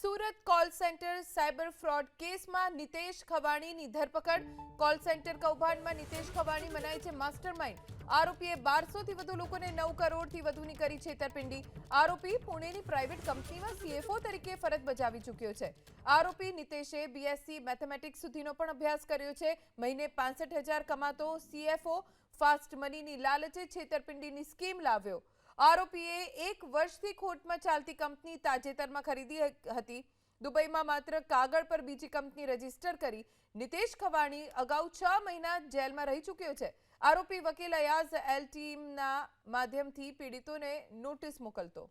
Surat call centre cyber fraud કેસમાં નિતેશ ખવાણીની ધરપકડ. Call centre કૌભાંડમાં નિતેશ ખવાણી મનાય છે માસ્ટરમાઇન્ડ. આરોપીએ બારસોથી વધુ લોકોને નવ કરોડથી વધુની કરી છેતરપિંડી. આરોપી પુણેની પ્રાઇવેટ કંપનીમાં સીએફઓ તરીકે ફરજ બજાવી ચૂક્યો છે. આરોપી નિતેશે બીએસસી મેથેમેટિક્સ સુધીનો પણ અભ્યાસ કર્યો છે. મહિને પાસઠ હજાર કમાતો સીએફઓ ફાસ્ટ મનીની લાલચે છેતરપિંડીની સ્કીમ લાવ્યો. આરોપીએ એક વર્ષથી ખોટમાં ચાલતી કંપની તાજેતરમાં ખરીદી હતી. દુબઈમાં માત્ર કાગળ પર બીજી કંપની રજિસ્ટર કરી નિતેશ ખવાણી અગાઉ છ મહિના જેલમાં રહી ચૂક્યો છે. આરોપી વકીલ અયાઝ એલ ટીમના માધ્યમથી પીડિતોને નોટિસ મોકલતો.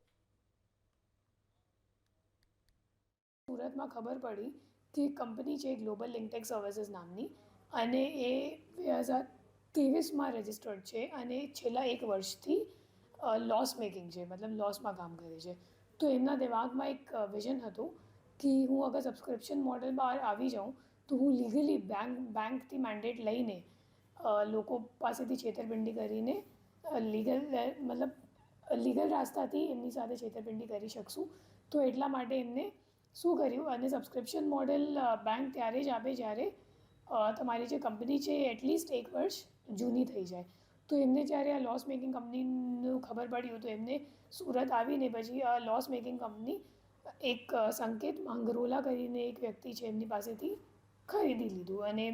સુરતમાં ખબર પડી કે કંપની છે, ગ્લોબલ લિંકટેક સર્વિસીસ નામની, અને એ બે હજાર ત્રેવીસમાં રજિસ્ટર્ડ છે અને છેલ્લા એક વર્ષથી લોસ મેકિંગ છે, મતલબ લોસમાં કામ કરે છે. તો એમના દિમાગમાં એક વિઝન હતું કે હું અગર સબસ્ક્રિપ્શન મોડલ બહાર આવી જાઉં, તો હું લીગલી બેંક બેંકથી મેન્ડેટ લઈને લોકો પાસેથી છેતરપિંડી કરીને લીગલ મતલબ લીગલ રાસ્તાથી એમની સાથે છેતરપિંડી કરી શકશું. તો એટલા માટે એમને શું કર્યું? અને સબસ્ક્રિપ્શન મોડેલ બેંક ત્યારે જ આપે જ્યારે તમારી જે કંપની છે એટલીસ્ટ એક વર્ષ જૂની થઈ જાય. તો એમને જ્યારે આ લોસ મેકિંગ કંપનીનું ખબર પડ્યું તો એમને સુરત આવીને પછી આ લોસ મેકિંગ કંપની એક સંકેત માંગરોલા કરીને એક વ્યક્તિ છે એમની પાસેથી ખરીદી લીધું અને